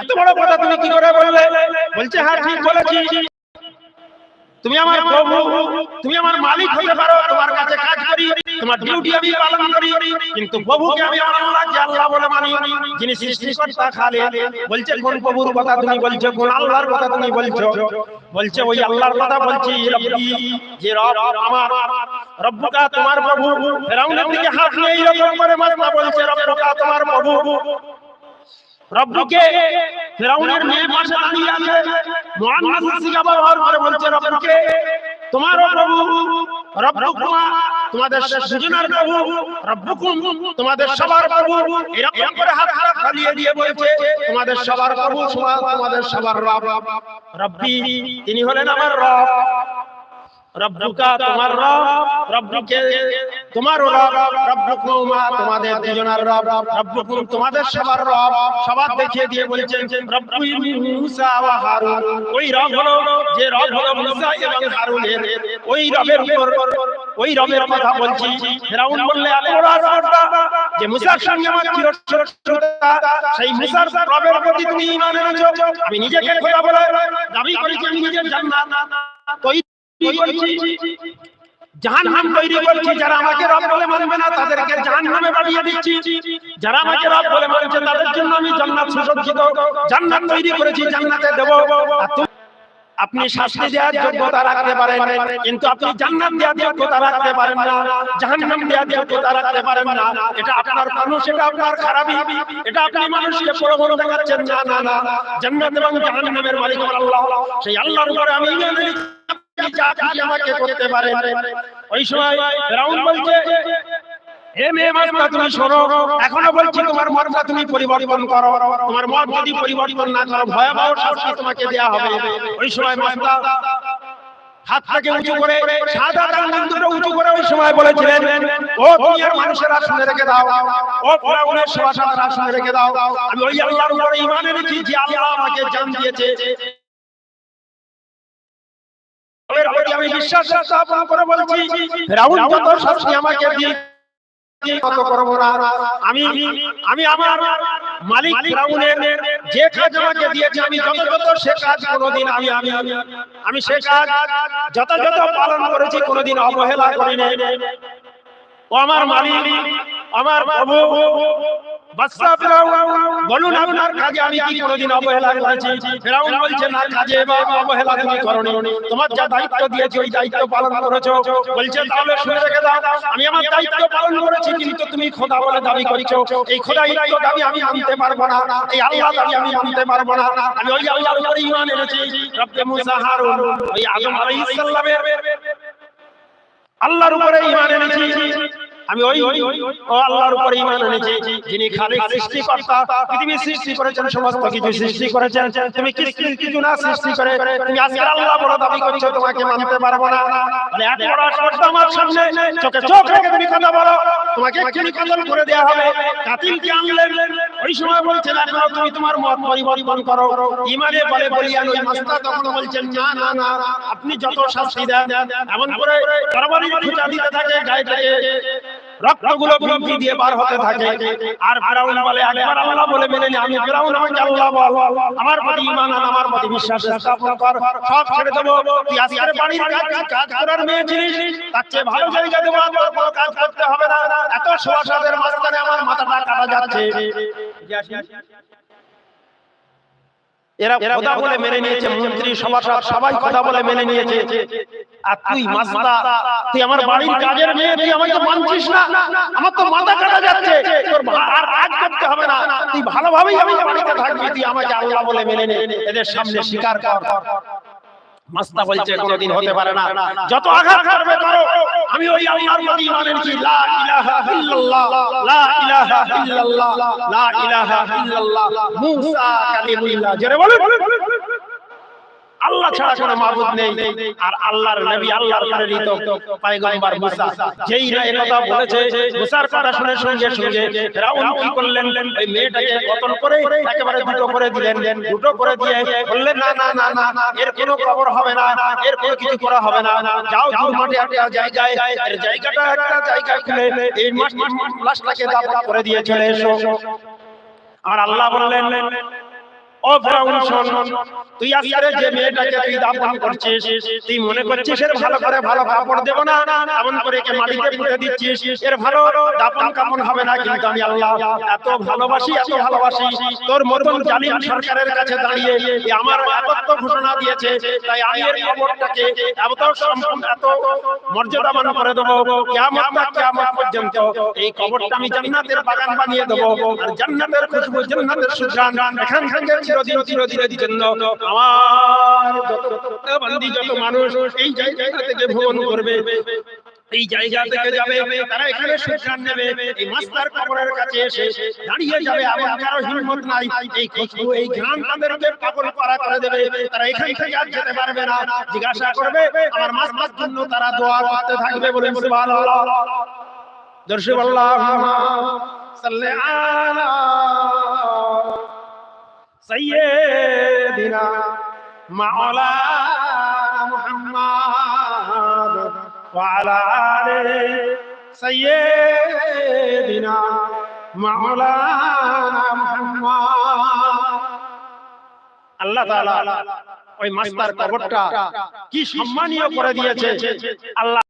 এত বড় কথা তুমি কি করে বললে? বলছে হ্যাঁ ঠিক বলেছি। তুমি আমার প্রভু, তুমি আমার মালিক হতে পারো, তোমার কাছে কাজ করি, তোমার ডিউটি আমি পালন করি, কিন্তু প্রভুকে আমি আমার আল্লাহকে আল্লাহ বলে মানি, যিনি সৃষ্টিকর্তা খালে বলছে, কোন প্রভুর কথা তুমি বলছো, কোন আল্লাহর কথা তুমি বলছো? বলছে, ওই আল্লাহর কথা বলছি, রব্বি, যে রব আমার, রব্বুকা তোমার প্রভু। ফেরাউনের দিকে হাত নিয়ে এইরকম করে মাথা বলছে, রব্বুকা তোমার প্রভু। ফেরাউনের মেয়ে পাশে দাঁড়িয়ে আছে। সিগা ব্যবহার করে বলছে প্রভু তোমাদের সুজনার প্রভু, রব্বুকুম, তোমাদের সবার প্রভু। এরকম করে হাত হাত খালিয়ে দিয়ে বলছে, তোমাদের সবার প্রভু, তোমাদের সবার রব। রব্বি, তিনি হলেন আমার রব। রব্বুকা তোমার রব, রব্বুকে তোমার রব, রব্বুকুমা তোমাদের দুজনের রব, রব্বুকুম তোমাদের সবার রব। সবার দেখিয়ে দিয়ে বলছেন, রব্বুই মুসা ওয়া হারুন। ওই রব হলো, যে রব হলো মুসা এবং হারুনের। ওই রবের উপর, ওই রবের কথা বলছি। ফেরাউন বললে যে মুসার সঙ্গে আমার চিরশত্রুতা, সেই মুসার রবের প্রতি তুমি ঈমান এনেছো। আমি নিজেকে খোদা বলে দাবি করেছি আমি নিজের জান্নাত। তৈরি আপনি শাস্তি দেওয়ার যোগ্যতা রাখতে পারেন, কিন্তু আপনি জান্নাত দেওয়ার যোগ্যতা রাখতে পারেন না, জাহান্নাম দেওয়ার যোগ্যতা রাখতে পারেন না। এটা আপনার মানুষ, এটা আপনার খারাপই এটা আপনি মানুষকে প্রলোভন দেখাচ্ছেন। না না না, জান্নাত এবং জাহান্নামের মালিক আল্লাহ। সেই আল্লাহর উপরে আমি আমাকে করতে পারেন। ওই সময় বলছে এখনও বলছি তোমার মর্মা তুমি পরিবর্তন করো। তোমার মত যদি পরিবর্তন না করো ভয়াবহ শাস্তি তোমাকে দেয়া হবে। ওই সময় মাসা হাতটাকে উঁচু করে সাদা আঙ্গুল দুটো উঁচু করে ওই সময় বলেছিলেন ও দুনিয়ার মানুষেরা শুনে রেখে দাও। ও ফেরাউনের শুনে রেখে দাও। আমি ওই আল্লাহর উপরে ঈমান এনেছি যে আল্লাহ আমাকে জান দিয়েছে প্রতি আমি বিশ্বাস স্থাপন করে বলছি আমাকে আমার মালিক ফেরাউনের যে কাজ আমাকে দিয়েছে, আমি যত যত সে কাজ কোনোদিন আমি আমি আমি সে কাজ যত যত পালন করেছি, কোনোদিন ও আমার মালিক আমার বলুন আপনার কাজে আমি কি কোনোদিন অবহেলা করেছি? ফেরাউন বলছে না কাজে অবহেলা তুমি করনি। তোমার যা দায়িত্ব দিয়েছি ওই দায়িত্ব পালন করেছ। বলছে তাহলে শুনে রেখে দাও আমি আমার দায়িত্ব পালন করেছি কিন্তু তুমি খোদা বলে দাবি করেছ। এই খোদাই দাবি আমি মানতে পারব না। এই আল্লাহ দাবি আমি মানতে পারব না। আমি ওই আল্লাহর উপরে ঈমান এনেছি। রব্বে মুসা হারুন ওই আদম আলাইহিস সালামের আল্লাহর উপরে ঈমান এনেছি। আমি ওই ও আল্লাহর উপরে ঈমান এনেছি, যিনি খালিক সৃষ্টিকর্তা পৃথিবী সৃষ্টি করেছেন, সমস্ত কিছু সৃষ্টি করেছেন। তুমি কিছু কিছু না সৃষ্টি করে, তুমি আজকে আল্লাহ বড় দাবি করছ, তোমাকে মানতে পারব না। মানে এত বড় শর্ত আমার সামনে, চোখে চোখ রেখে তুমি কথা বলো, তোমাকে এক্ষুনি কতল করে দেয়া হবে। কাতিলকে আনলেন, ওই সময় বলছেন এখনও তুমি তোমার মত পরিবর্তন করো। ইমানে বলে বলিয়ান ওই মাস্টার তখন বলছেন, না না না, আপনি যত শাস্তি দেন, এমন করে তরবারির খুঁটা দিতে থাকে, গায়ে থেকে রক্তগুলো বিরক্তি দিয়ে বার হতে থাকে। আর ফেরাউন বলে একবার আল্লাহ বলে মেনে নি আমি ফেরাউন আমাকে আল্লাহ বল। আমার প্রতি ঈমান আন আমার প্রতি বিশ্বাস স্থাপন কর। সব ছেড়ে দেবো। তুই আজকের বাড়ির কাজ কাজ করার মেয়ে ছিলিস তার চেয়ে ভালো জায়গা দেব আর কোনো কাজ করতে হবে না। এত সোয়াসাদের মাঝখানে আমার মাথাটা কাটা যাচ্ছে। এরা কথা বলে মেনে নিয়েছে মন্ত্রী সভাসদ সবাই কথা বলে মেনে নিয়েছে। আর তুই মাস্তা তুই আমার বাড়ির কাজের মেয়ে তুই আমাকে মানছিস না? আমার তো মাথা কাটা যাচ্ছে। তোর আর কাজ করতে হবে না। তুই ভালোভাবেই আমি বাড়িতে থাকবি তুই আমাকে আল্লাহ বলে মেনে নে। এদের সামনে স্বীকার কর। মাস্তা বলছে কোনোদিন হতে পারে না। যত আঘাত করবে পারো আমি ওই আল্লাহর প্রতি ঈমান এনেছি লা ইলাহা ইল্লাল্লাহ লা ইলাহা ইল্লাল্লাহ লা ইলাহা ইল্লাল্লাহ। মুসা কালিমুল্লাহ। জোরে বলুন। আল্লাহ ছাড়া কোনো মাবুদ নেই আর আল্লাহর নবী আল্লাহর প্রেরিত পয়গম্বর মুসা যেই না একথা বলেছে মুসার কথা শুনে সঙ্গে সঙ্গে ফেরাউন কি করলেন ওই মেয়েটাকে কতল করে একেবারে দুটো করে দিলেন দুটো করে দিয়ে বললেন না না না না এর কোনো খবর হবে না এর কোনো কিছু করা হবে না যাও দূর মাঠে একটা জায়গায় এর জায়গাটা একটা জায়গায় খুলে এই মাস লাশটাকে দাফন করে দিয়ে চলে এসো আর আল্লাহ বললেন ও ফেরাউন তুই আজকে যে মেয়েটাকে তুই দাফন করছিস, তুই মনে করছিস এর ভালো করে হবে না কিন্তু এত ভালোবাসি এত ভালোবাসি। তোর মতন সরকারের কাছে দাঁড়িয়ে আমার একত্ব ঘোষণা দিয়েছে, তাই আমি এর খবরটাকে এত সম্পূর্ণ এত মর্যাদাবান করে দেবো। কিয়ামত না কিয়ামত পর্যন্ত এই কবরটা আমি জান্নাতের বাগান বানিয়ে দেবো। আর জান্নাতের খুশবু, জান্নাতের সুঘ্রাণ এখান থেকে চিরদিন, চিরদিনের জন্য আমার বান্দি যত মানুষ এই জায়গা থেকে ভ্রমণ করবে, এই জায়গা থেকে যাবে, তারা এখানে সুঘ্রাণ নেবে, এই মাস্টার কবরের কাছে এসে দাঁড়িয়ে যাবে, এমন কারও হিম্মত নাই, এই খুশবু এই ঘ্রাণ তাদেরকে পাগল করা করে দেবে, তারা এখান থেকে আর যেতে পারবে না, জিজ্ঞাসা করবে, আমার মাস্টার জন্য তারা দোয়া করতে থাকবে বলে সুবহানাল্লাহ। দর্শক আল্লাহুম্মা সাল্লি মাওলানা মুহাম্মদ ওয়া আলা আলি সাইয়্যিদিনা মাওলানা মুহাম্মদ আল্লাহ তাআলা ওই মাস্টার কবরটা কি সম্মানীয় করে দিয়েছে। আল্লাহ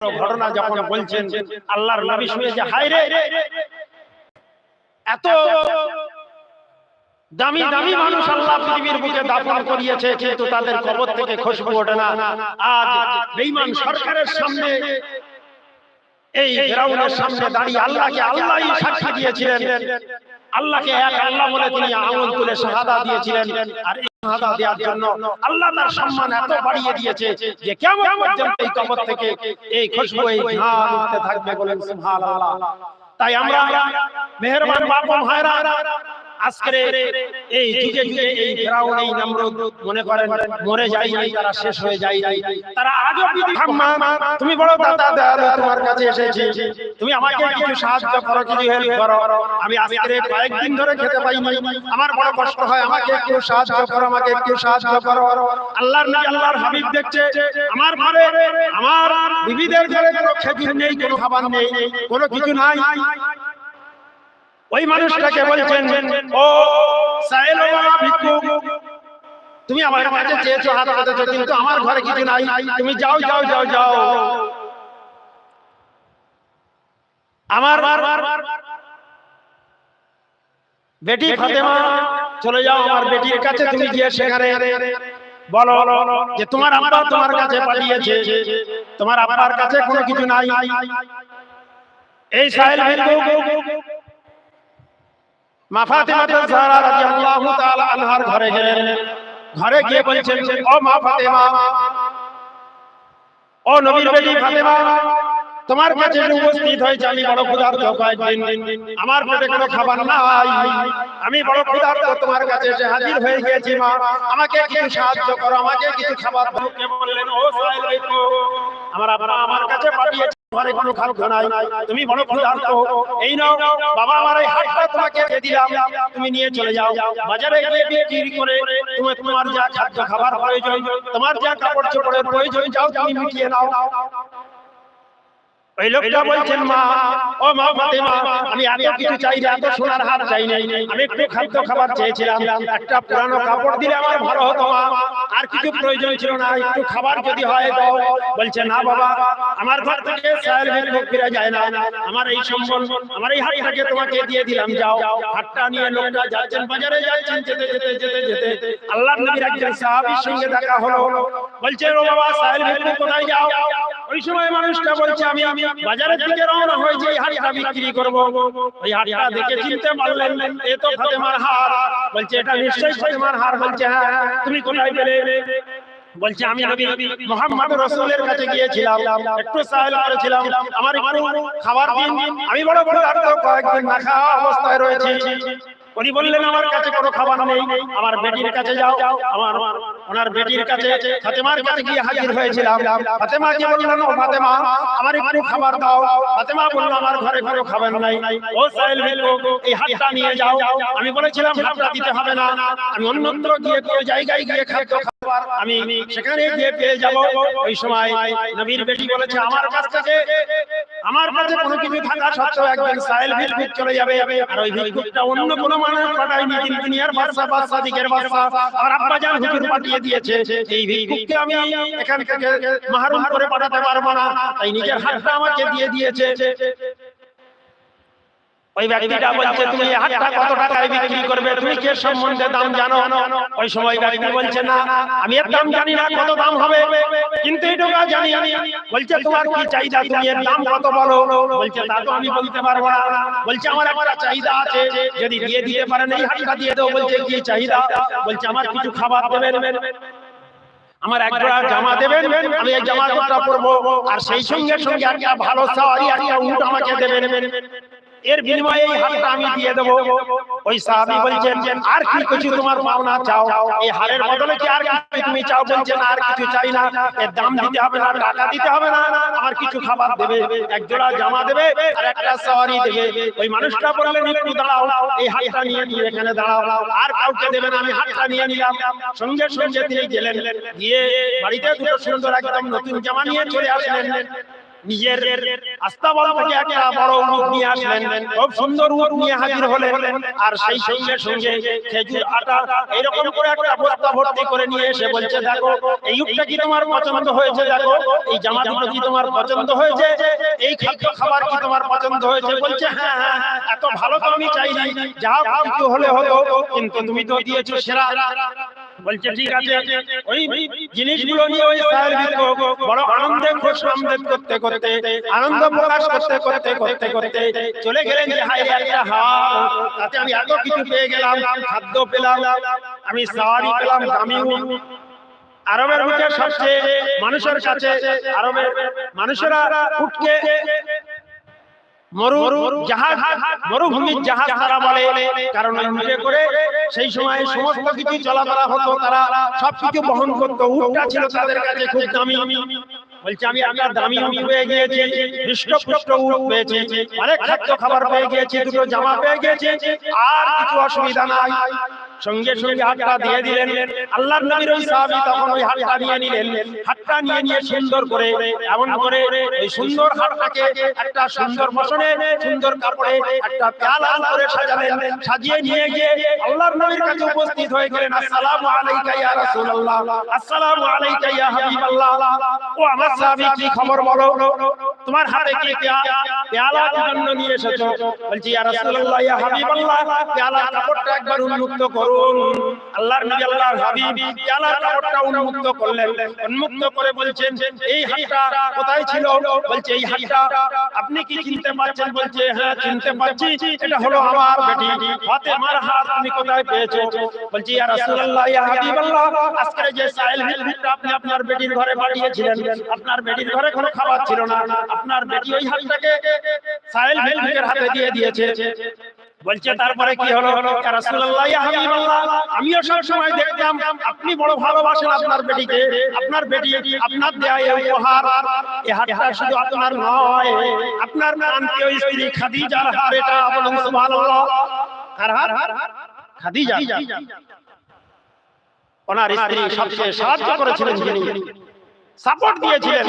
ঘটনা যখন বলছেন আল্লাহর নবী শুনে যে হায় রে এত দামি দামি মানুষ আল্লাহ পৃথিবীর বুকে দাফন করিয়েছে কিন্তু তাদের কবর থেকে খুশবু ওঠে না। আজ বেঈমান সরকারের সামনে এই ফেরাউনের সামনে দাঁড়িয়ে আল্লাহকে আল্লাহই সাক্ষী দিয়েছিলেন। আল্লাহকে এক আল্লাহ বলে তিনি আঙুল তুলে শাহাদা দিয়েছিলেন। আর এই শাহাদা দেওয়ার জন্য আল্লাহ তার সম্মান এত বাড়িয়ে দিয়েছে যে কেমন পর্যন্ত এই কবর থেকে এই খুশবু এই ঘ্রাণ উঠতে থাকবে বলেন সুবহানাল্লাহ। তাই আমরা মেহেরবান বাবা ভাইরা আজকের এই যুগে যুগে এই ফেরাউন, এই নমরুদ মনে করেন, মরে যায় নাই, তারা শেষ হয়ে যায় নাই। তারা আজও ঠাম্মা তুমি বড় দাদা দয়ালু তোমার কাছে এসেছি। তুমি আমাকে কিছু সাহায্য করো, কিছু হেল্প করো। আমি আজকে কয়েকদিন ধরে খেতে পাইনি। আমার বড় কষ্ট হয়, আমাকে একটু সাহায্য করো, আমাকে একটু সাহায্য করো। আল্লাহর নবী, আল্লাহর হাবিব দেখছে, আমার ঘরে, আমার বিবিদের ঘরে কোনো খেজুর নেই, কোনো খাবার নেই, কোনো কিছু নাই। ওই মানুষটাকে বলছেন ও সাহেল বাবা ভিক্ষুক। তুমি আমার কাছে চেয়েছো হাত পাতেছো কিন্তু আমার ঘরে কিছু নাই। তুমি যাও যাও যাও যাও আমার বেটি ফাতেমা চলে যাও আমার বেটির কাছে তুমি গিয়ে সেখানে বলো যে তোমার আব্বা তোমার কাছে পাঠিয়েছে তোমার আব্বার কাছে কোনো কিছু নাই। এই সাহেল ভিক্ষুক। তোমার কাছে উপস্থিত হয়েছে, আমি বড় ক্ষুধার্ত কয়েকদিন, আমার পেটে কোনো খাবার নাই। আমি বড় ক্ষুধার্ত, তোমার কাছে হাজির হয়ে গিয়েছি মা। আমাকে কিছু সাহায্য করো, আমাকে কিছু খাবার দাও। কে বললেন, ও সাহেব আমার আমার কাছে পাঠিয়েছে ঘরে কোনো খাদ্য নাই। তুমি বড় ক্ষুধার্ত এই নাও বাবা আমার এই হাতটা তোমাকে দিয়ে দিলাম। তুমি নিয়ে চলে যাও। বাজারে গিয়ে বিক্রি করে তুমি তোমার যা খাদ্য খাবার প্রয়োজন তোমার যা কাপড় চোপড়ের প্রয়োজন যাও তুমি মিটিয়ে নাও। ওই লোকটা বলছেন মা ও মা ফাতেমা আমি এত কিছু চাই না এত সোনার হার চাই নাই আমি একটু খাদ্য খাবার চেয়েছিলাম একটা পুরানো কাপড় দিলে আমার ভালো হতো মা আর কিছু প্রয়োজন ছিল না একটু খাবার যদি হয় দাও বলছে না বাবা আমার ঘর থেকে সাহেল ভেদ ফিরে যায় না আমার এই সম্বল আমার এই হাতটাকে তোমাকে দিয়ে দিলাম যাও হাতটা নিয়ে লোকটা যাচ্ছেন বাজারে যাচ্ছেন যেতে যেতে যেতে যেতে আল্লাহ নবীর একজন সাহাবীর সঙ্গে দেখা হলো বলছে ও বাবা সাহেল ভেদ কোথায় যাও বলছে, আমি হ্যাঁ আমি মোহাম্মদ রসুলের কাছে গিয়েছিলাম, একটু আমার খাবার আমি বড় বড় কয়েকদিন অবস্থায় রয়েছি। উনি বললেন, আমার কাছে কোনো খাবার নেই, আমার বেটির কাছে যাও। আমার ওনার বেটির কাছে ফাতেমার কাছে গিয়ে হাজির হয়েছিলাম। ফাতেমা কি বললেন ও ফাতেমা আমার একটু খাবার দাও। ফাতেমা বলল আমার ঘরে কোনো খাবার নাই। ও সাহেল ভেলো এই হাতটা নিয়ে যাও। আমি বলেছিলাম হাতটা দিতে হবে না। আমি অন্যত্র গিয়ে কোনো জায়গায় গিয়ে খাদ্য খাব আমি সেখানে গিয়ে পেয়ে যাব। ওই সময় নবীর বেটি বলেছে আমার কাছ থেকে আমার কাছে কোনো কিছু থাকা সত্ত্বেও একজন সাহেল ভিক্ষুক চলে যাবে। আর ওই ভিক্ষুকটা অন্য কোনো মানুষ পাঠায়নি তিন দুনিয়ার বাদশা বাদশা দিকের বাদশা আর আব্বা জান হুজুর পাঠিয়ে দিয়েছে। এই ভিক্ষুককে আমি এখান থেকে মাহরুম করে পাঠাতে পারব না। তাই নিজের হাতটা আমাকে দিয়ে দিয়েছে। ওই ব্যক্তিটা বলছে তুমি হাটটা কত টাকায় বিক্রি করবে? তুমি কে সম্বন্ধে দাম জানো? ওই সময় ব্যক্তি বলছে না আমি এর দাম জানি না কত দাম হবে। কিন্তু এইটুকু জানি বলছে তোমার কি চাহিদা? তুমি এর দাম কত বলো? বলছে তা তো আমি বলতে পারব না। বলছে আমার একটা চাহিদা আছে। যদি দিয়ে দিতে পারেন এই হাটটা দিয়ে দাও। বলছে কি চাহিদা? বলছে আমার কিছু খাবার দেবেন। আমার এক জোড়া জামা দেবেন। আমি এই জামা জোড়া পরবো। আর সেই সঙ্গে সঙ্গে একটা ভালো সাওয়ারি একটা উট আমাকে দেবেন। এর বিনিময়ে এই হারটা আমি দিয়ে দেবো। ওই সাহাবী বলছেন, আর কি কিছু তোমার পাওনা চাও? এই হারের বদলে কি আর কিছু তুমি চাও? বলছেন, আর কিছু চাই না। এর দাম দিতে হবে না, টাকা দিতে হবে না। আমার কিছু খাবার দেবে, এক জোড়া জামা দেবে, আর একটা সাওয়ারি দেবে। ওই মানুষটা বললেন, একটু দাঁড়াও, এই হাতটা নিয়ে নিয়ে এখানে দাঁড়াও। আর কাউকে দেবেন আমি হাতটা নিয়ে নিলাম। সঙ্গে সঙ্গে তিনি গেলেন। গিয়ে বাড়িতে দুটো সুন্দর একদম নতুন জামা নিয়ে চলে আসলেন। নিজের আস্তাবল থেকে একটা বড় উট নিয়ে আসলেন। খুব সুন্দর উট নিয়ে হাজির হলেন। আর সেই সঙ্গে সঙ্গে খেজুর আটা এরকম করে একটা বস্তা ভর্তি করে নিয়ে এসে বলছে, দেখো, এই উটটা কি তোমার পছন্দ হয়েছে? দেখো, এই জামা দুটো কি তোমার পছন্দ হয়েছে? এই খাদ্য খাবার কি তোমার পছন্দ হয়েছে? বলছে হ্যাঁ হ্যাঁ এত ভালো তো আমি চাইনি যা কিছু হলে হলো, কিন্তু তুমি তো দিয়েছ সেরা। বলছে ঠিক আছে ওই জিনিসগুলো নিয়ে ওই বড় আনন্দে খুশ করতে করতে আনন্দ প্রকাশ করতে করতে করতে করতে চলে গেলেন যে হাই একটা হার তাতে আমি এত কিছু পেয়ে গেলাম খাদ্য পেলাম আমি সাওয়ারি পেলাম দামি আরবের মধ্যে সবচেয়ে মানুষের কাছে আরবের মানুষেরা উঠকে মরু জাহাজ মরুভূমির জাহাজ তারা বলে। কারণ উঠে করে সেই সময় সমস্ত কিছু চলাফেরা হতো। তারা সবকিছু বহন করতো। উটটা ছিল তাদের কাছে খুব দামি। বলছে আমি আপনার দামি উট পেয়ে গিয়েছি। হৃষ্টপুষ্ট উট পেয়েছি। অনেক খাদ্য খাবার পেয়ে গিয়েছি দুটো জামা পেয়ে গিয়েছি। আর কিছু অসুবিধা নাই। সঙ্গে সঙ্গে হাতটা দিয়ে দিলেন। আল্লাহর নবীর ওই সাহাবী তখন ওই হাতটা নিয়ে নিলেন হাতটা নিয়ে নিয়ে সুন্দর করে এমন করে ওই সুন্দর হাতটাকে একটা সুন্দর বসনে সুন্দর কাপড়ে একটা পেয়ালা করে সাজালেন। সাজিয়ে নিয়ে গিয়ে আল্লাহর নবীর কাছে উপস্থিত হয়ে গেলেন। আসসালামু আলাইকা ইয়া রাসূলুল্লাহ। আসসালামু আলাইকা ইয়া হাবিবাল্লাহ। ও আমার সাহাবী কি খবর বলো? তোমার হাতে কি পেয়ালা জন্য নিয়ে এসেছ? বলছি ইয়া রাসূলুল্লাহ ইয়া হাবিবাল্লাহ। পেয়ালা কাপড়টা একবার উন্মুক্ত করুন আল্লাহর নবী আল্লাহর হাবিব পেয়ালার কাপড়টা উন্মুক্ত করলেন। উন্মুক্ত করে বলছেন এই হাতটা কোথায় ছিল? বলছে এই হাতটা আপনি কি চিনতে পারছেন? বলছে হ্যাঁ চিনতে পারছি। এটা হলো আমার বেটি। ফাতেমার হাত তুমি কোথায় পেয়েছ বলছি ইয়া রাসূলুল্লাহ ইয়া হাবিবাল্লাহ আজকে যে সাইল ভিতটা আপনি আপনার বেটির ঘরে পাঠিয়েছিলেন। আপনার বেটির ঘরে কোনো খাবার ছিল না। আপনার বেটি ওই হাতটাকে সাইল ভিতর হাতে দিয়ে দিয়েছে। বলছে তারপরে কি হলো? আমিও সব সময় দেখতাম আপনি বড় ভালোবাসেন আপনার বেটিকে আপনার বেটি আপনার দেয়া এই উপহার এই হাতটা শুধু আপনার নয় আপনার প্রান্তীয় স্ত্রী খাদিজার হার এটা বলুন সুবহানাল্লাহ। কার হার? খাদিজা। ওনার স্ত্রী সবচেয়ে সাহায্য করেছিলেন যিনি। সাপোর্ট দিয়েছিলেন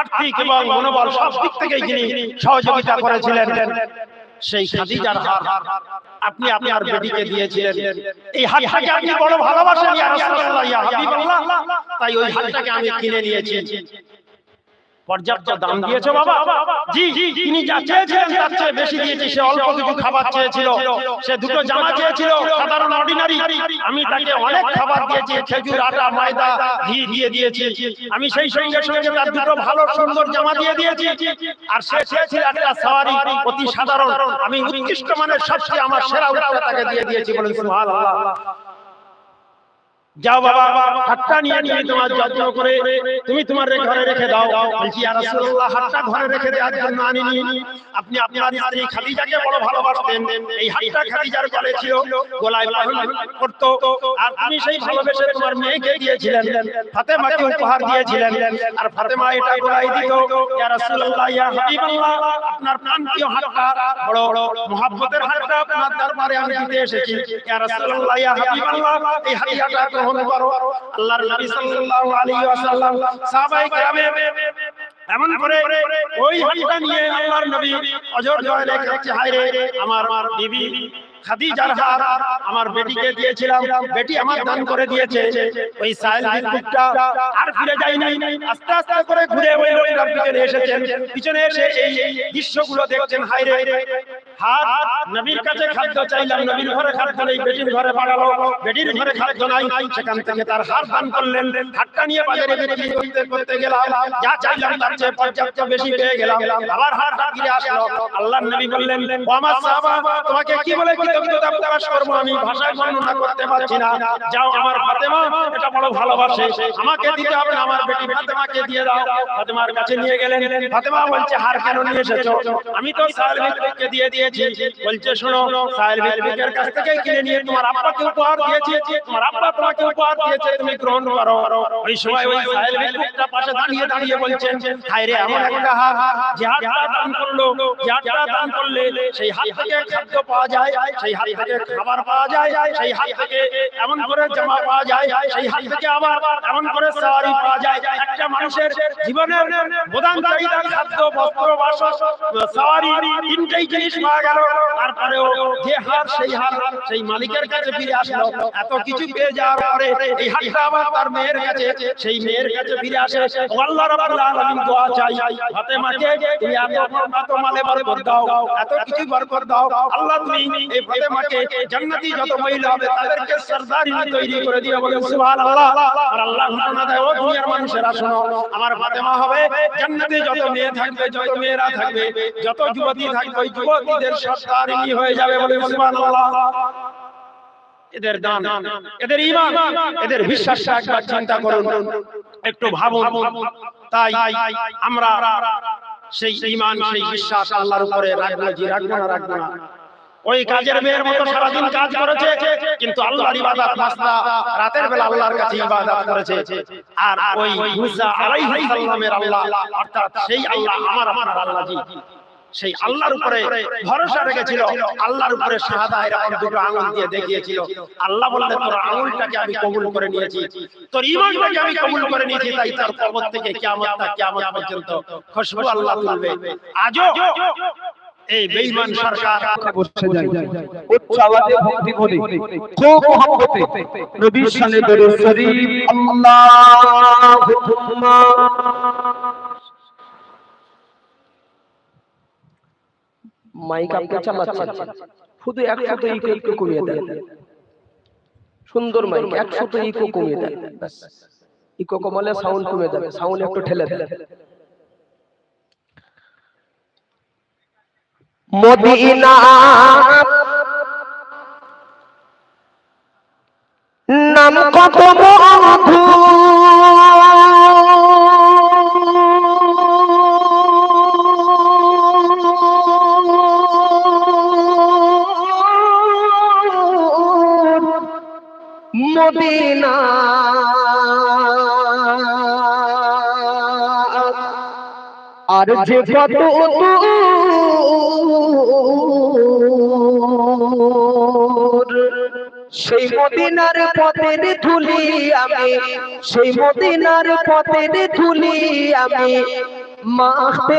আর্থিক এবং মনোবল সব দিক থেকে যিনি সহযোগিতা করেছিলেন। সেই খাদিজার হার আপনি আপনার বেটিকে দিয়েছিলেন। এই হাতটাকে আপনি বড় ভালোবাসেন ইয়া রাসূলুল্লাহ ইয়া হাবিবাল্লাহ। তাই ওই হাতটাকে আমি কিনে নিয়েছি। পর্যাপ্ত দাম দিয়েছ বাবা। জি তিনি যা চেয়েছিলেন তার চেয়ে বেশি দিয়েছি সে অল্প কিছু খাবার চেয়েছিল। সে দুটো জামা চেয়েছিল সাধারণ অর্ডিনারি আমি তাকে অনেক খাবার দিয়েছি খেজুর আটা ময়দা ঘি দিয়ে দিয়েছি। আমি সেই সঙ্গে সঙ্গে তার দুটো ভালো সুন্দর জামা দিয়ে দিয়েছি। আর সে চেয়েছিল একটা সাওয়ারি অতি সাধারণ। আমি উৎকৃষ্ট মানের সবচেয়ে আমার সেরা উত্তর তাকে দিয়ে দিয়েছি বলেন সুবহানাল্লাহ। যাও বাবা, হাতটা নিয়ে নিয়ে তোমার যত্ন করে, তুমি তোমার ঘরে রেখে দাও। হাতটা ঘরে রেখে দেওয়ার জন্য আনিনি আপনি আপনার স্ত্রী খাদিজাকে বড় ভালোবাসতেন। এই হাতটা খাদিজার গলে ছিল, গলায় করত। আর তুমি সেই ভালোবেসে তোমার মেয়েকে দিয়েছিলেন। ফাতেমাকে উপহার দিয়েছিলেন। আর ফাতেমা এটা গলায় দিত আপনার প্রাণপ্রিয় হাতটা, বড় বড় মহব্বতের হাতটা আপনার দরবারে আমি দিতে এসেছি। ইয়া রাসূলুল্লাহ, ইয়া এই হাদিয়াটা আল্লাহর নবী সাল্লাল্লাহু আলাইহি ওয়াসাল্লাম সাহাবায়ে কেরামের এমন করে ওই হাতটা নিয়ে আল্লাহর নবী অজর আমার বিবি খাদিজার আমার বেটিকে দিয়েছিলাম, বেটি আমার দান করে দিয়েছে। ওই বিদ্যুৎটা আর ফিরে যাই নাই। আস্তে আস্তে করে ঘুরে ওই লোকটার পিছনে এসেছেন। পিছনে এসে এই দৃশ্যগুলো দেখছেন, হায় রে হাত নবীর কাছে খাদ্য চাইলাম নবীর ঘরে খাদ্য নেই বেটির ঘরে পাঠালো বেটির ঘরে খাদ্য নাই সেখান থেকে তার হাত দান করলেন হাতটা নিয়ে বাজারে বিক্রি করতে করতে গেলাম যা চাইলাম তার চেয়ে পর্যাপ্ত বেশি পেয়ে গেলাম আবার হাতটা ফিরে আসলো আল্লাহর নবী বললেন ও আমার সাহাবা তোমাকে কি বলে কৃতজ্ঞতা প্রকাশ করব? আমি ভাষায় বর্ণনা করতে পারছি না। যাও আমার ফাতেমা এটা বড় ভালোবাসে। আমাকে দিতে হবে না আমার বেটি ফাতেমাকে দিয়ে দাও। ফাতেমার কাছে নিয়ে গেলেন। ফাতেমা বলছে হার কেন নিয়ে এসেছ আমি তো সাহেল বিক্রিকে দিয়ে দিয়েছি। বলছে, শোনো সাহেল বিক্রিকের কাছ থেকে কিনে নিয়ে তোমার আব্বাকে উপহার দিয়েছি। তোমার আব্বা তোমাকে উপহার দিয়েছে, তুমি গ্রহণ করো। ওই সময় ওই সাহেল বিক্রিকটা পাশে দাঁড়িয়ে দাঁড়িয়ে বলছেন, হায় রে, এমন একটা হাত যে হাতটা দান করল, যে দান করলে সেই হাত থেকে খাদ্য পাওয়া যায়, সেই হাত থেকে খাবার পাওয়া যায়, সেই হাত থেকে এমন করে জামা পাওয়া যায়, সেই হাত থেকে আবার এমন করে সাওয়ারি পাওয়া যায়। একটা মানুষের জীবনের প্রধান চাহিদা খাদ্য, বস্ত্র বাস সাওয়ারি, তিনটেই জিনিস পাওয়া গেল। তারপরেও যে হার, সেই হার, সেই মালিকের কাছে ফিরে আসলো। এত কিছু পেয়ে যাওয়ার পরে এই হাতটা আবার তার মেয়ের কাছে, সেই মেয়ের কাছে ফিরে আসে। আল্লাহ রাব্বুল আলামিন দোয়া চাই, ফাতেমাকে তুমি এত এত মালে বরকত দাও, এত কিছু বরকত দাও। আল্লাহ তুমি এই ফাতেমাকে জান্নাতি যত মহিলা হবে, তাদেরকে সরদারি তৈরি করে দিও বলেন সুবহানাল্লাহ। আর আল্লাহ ঘটনা দেয়, ও দুনিয়ার মানুষেরা, শোনো, আমার ফাতেমা হবে, জান্নাতে যত মেয়ে থাকবে, যত মেয়েরা থাকবে, যত যুবতী থাকবে ওই যুবতীদের সরদারিনী হয়ে যাবে বলেন সুবহানাল্লাহ এদের দান, এদের ইমান এদের বিশ্বাসটা একবার চিন্তা করুন। একটু ভাবুন, তাই আমরা সেই ইমান সেই বিশ্বাস আল্লাহর উপরে রাখব জি রাখব না রাখব না। ওই কাজের মেয়ের মতো সারাদিন কাজ করেছে, কিন্তু আল্লাহর ইবাদত মাসনা রাতের বেলা আল্লাহর কাছে ইবাদত করেছে। আর ওই মুসা আলাইহিস সালামের আল্লাহ, অর্থাৎ সেই আল্লাহ আমার আমার আল্লাহ। জি সেই আল্লাহর উপরে ভরসা রেখেছিল আল্লাহর উপরে শাহাদা এরকম দুটো আঙুল দিয়ে দেখিয়েছিল। আল্লাহ বললেন তোর আঙুলটাকে আমি কবুল করে নিয়েছি। তোর ঈমানটাকে আমি কবুল করে নিয়েছি তাই তার কবর থেকে কিয়ামত তা কিয়ামত পর্যন্ত খুশবু আল্লাহ তুলবে। আজও এই বেঈমান সরকার বসে যায় উচ্চ আওয়াজে ভক্তি বলে খুব মহব্বতে নবীর শানে দরুদ শরীফ আল্লাহুম্মা মাইক আপনি চালাচ্ছেন শুধু একশো তো ইকো একটু কমিয়ে দেন সুন্দর মাইক একশো তো ইকো কমিয়ে দেন। ইকো কমালে সাউন্ড কমে যাবে সাউন্ড একটু ঠেলে দেন মদিনা নাম কত মধু যে কত দূর, সেই মদিনার পথের ধুলি আমি সেই মদিনার পথের ধুলি আমি মাখতে